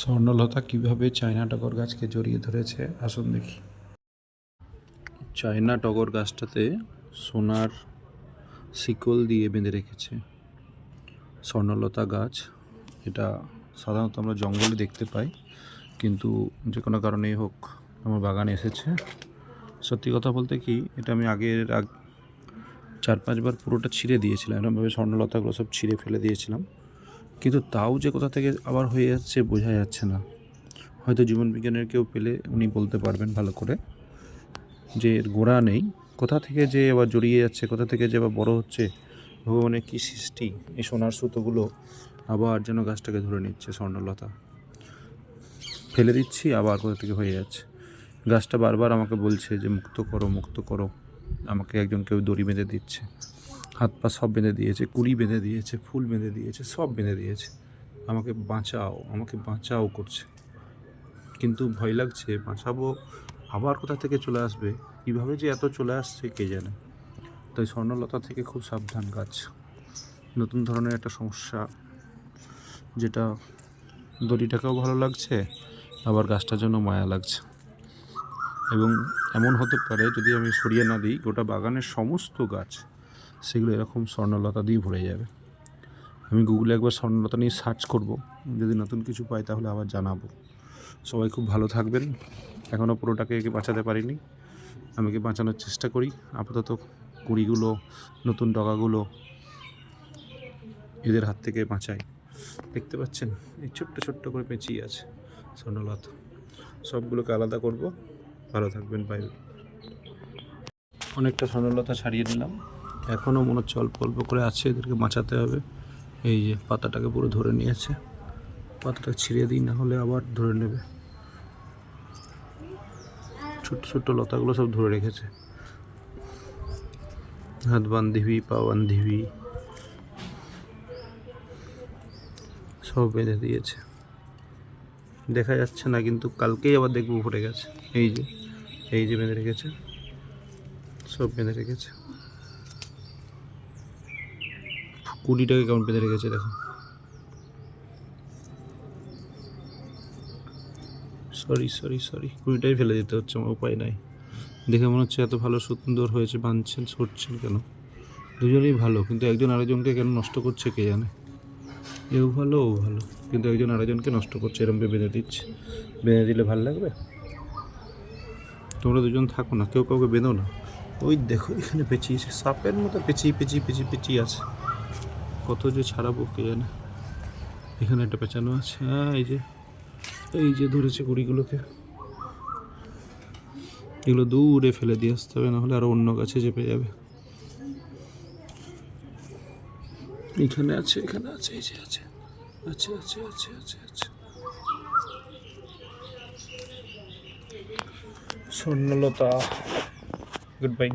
স্বর্ণলতা কীভাবে চায়না টগর গাছকে জড়িয়ে ধরেছে? আসুন দেখি। চায়না টগর গাছটাতে সোনার শিকল দিয়ে বেঁধে রেখেছে। স্বর্ণলতা গাছ, এটা সাধারণত আমরা জঙ্গলে দেখতে পাই, কিন্তু যে কোনো কারণেই হোক আমার বাগানে এসেছে। সত্যি কথা বলতে কি, এটা আমি আগের আগ চার পাঁচবার পুরোটা ছিঁড়ে দিয়েছিলাম। এরকমভাবে স্বর্ণলতাগুলো সব ছিঁড়ে ফেলে দিয়েছিলাম। কিন্তু তাও যে কোথা থেকে আবার হয়ে যাচ্ছে বোঝা যাচ্ছে না। হয়তো জীবন বিজ্ঞানের কেউ পেলে উনি বলতে পারবেন ভালো করে যে এর গোড়া নেই। কোথা থেকে যে আবার জড়িয়ে যাচ্ছে, কোথা থেকে যে আবার বড় হচ্ছে, ভগবানের কী সৃষ্টি, এই সোনার সুতোগুলো আবার যেন গাছটাকে ধরে নিচ্ছে স্বর্ণলতা। ফেলে দিচ্ছি, আবার কোথা থেকে হয়ে যাচ্ছে। গাছটা বারবার আমাকে বলছে যে, মুক্ত করো মুক্ত করো। আমাকে একজন কেউ দড়ি বেঁধে দিচ্ছে। হাত পা সব বেঁধে দিয়েছে, কুড়ি বেঁধে দিয়েছে, ফুল বেঁধে দিয়েছে, সব বেঁধে দিয়েছে। আমাকে বাঁচাও আমাকে বাঁচাও করছে। কিন্তু ভয় লাগছে, বাঁচাবো, আবার কোথা থেকে চলে আসবে? কীভাবে যে এত চলে আসছে, কে জানে? তাই স্বর্ণলতা থেকে খুব সাবধান গাছ নতুন ধরনের একটা সমস্যা, যেটা দড়িটাকেও ভালো লাগছে, আবার গাছটার জন্য মায়া লাগছে। এবং এমন হতে পারে, যদি আমি সরিয়ে না দিই, গোটা বাগানের সমস্ত গাছ সেগুলো এরকম স্বর্ণলতা দিয়ে ভরে যাবে। আমি গুগলে একবার স্বর্ণলতা নিয়ে সার্চ করব। যদি নতুন কিছু পাই তাহলে আবার জানাব। সবাই খুব ভালো থাকবেন। এখনও পুরোটাকে একে বাঁচাতে পারিনি। আমি একে বাঁচানোর চেষ্টা করি। আপাতত কুড়িগুলো, নতুন ডগাগুলো এদের হাত থেকে বাঁচাই। দেখতে পাচ্ছেন? এই ছোট্ট ছোট্ট করে পেঁচিয়ে আছে স্বর্ণলতা। সবগুলোকে আলাদা করব। ভালো থাকবেন। বাই অনেকটা স্বর্ণলতা ছাড়িয়ে নিলাম। এখনও মনে হচ্ছে অল্প অল্প করে আছে, এদেরকে বাঁচাতে হবে। এই যে পাতাটাকে পুরো ধরে নিয়েছে। পাতাটা ছিঁড়ে দিই, না হলে আবার ধরে নেবে। ছোট্ট ছোট্ট লতাগুলো সব ধরে রেখেছে। হাত বান্ধিবি, পা বান্ধিবি, সব বেঁধে দিয়েছে। দেখা যাচ্ছে না, কিন্তু কালকেই আবার দেখব উপরে গেছে। এই যে এই যে বেঁধে রেখেছে। সব বেঁধে রেখেছে। কুড়িটাকে কেমন বেঁধে রেখেছে দেখো। সরি সরি সরি কুড়িটাই ফেলে দিতে হচ্ছে, আমার উপায় নাই। দেখে মনে হচ্ছে এত ভালো সুন্দর হয়েছে, বাঁধছেন, সরছেন কেন? দুজনেই ভালো, কিন্তু একজন আরেকজনকে কেন নষ্ট করছে কে জানে? এও ভালো, ও ভালো, কিন্তু একজন আরেকজনকে নষ্ট করছে, এরম বেঁধে দিচ্ছে। বেঁধে দিলে ভালো লাগবে? তোমরা দুজন থাকো না, কেউ কাউকে বেঁধো না। ওই দেখো, এখানে পেঁচিয়েছে সাপের মতো পেঁচিয়ে পেঁচিয়ে পেঁচিয়ে পেঁচিয়ে আছে। কত যে ছাড়াবো কে জানে? এখানে একটা পেঁচানো আছে হ্যাঁ এই যে এই যে ধরেছে কুড়িগুলোকে। এগুলো দূরে ফেলে দিয়ে আসতে হবে, নাহলে আরও অন্য গাছে চেপে যাবে। এখানে আছে এখানে আছে, এই যে আছে আছে আছে আছে আছে আছে। Swarnalata, good bye.